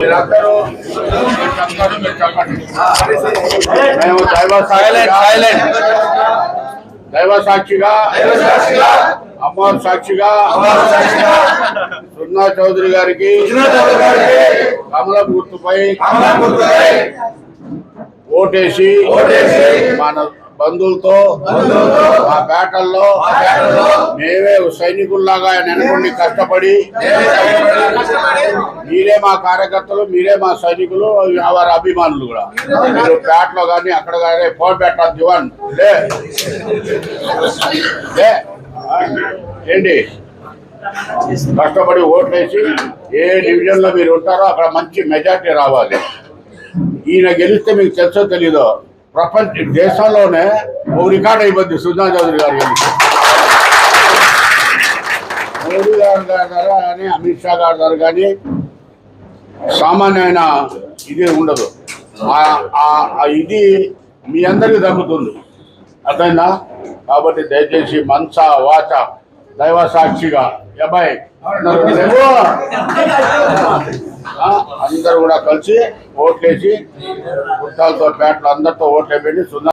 మీరందరూ. మేము దైవ దైవ సాక్షిగా అమ్మవారి సాక్షిగా సున్నా చౌదరి గారికి కమల గుర్తుపై ఓటేసి మన బంధువులతో మా పేటల్లో మేమే సైనికుల్లాగా వెనకుండి కష్టపడి మీరే మా కార్యకర్తలు మీరే మా సైనికులు వారి అభిమానులు కూడా. మీరు పేటలో కానీ అక్కడ కానీ ఫోన్ పెట్టాలి దివాన్. ఏంటి? కష్టపడి ఓట్లేసి ఏ డివిజన్లో మీరు ఉంటారో అక్కడ మంచి మెజార్టీ రావాలి. ఈయన గెలిస్తే మీకు తెలుసో తెలీదో ప్రపంచ దేశంలోనే ఓ రికార్డ్ అయిపోద్ది సుజనా చౌదరి గారు గెలిస్తే. మోడీ గారు గారు కానీ అమిత్ షా గారు గారు కానీ సామాన్యమైన ఇది ఉండదు. ఇది మీ అందరికీ దక్కుతుంది. అర్థమైందా? కాబట్టి దయచేసి మంచ వాచ దైవ సాక్షిగా అబ్బాయి అందరూ కూడా కలిసి ఓట్లేసి గుట్టాలతో పేటలు అందరితో ఓట్లేపెట్టి సున్నా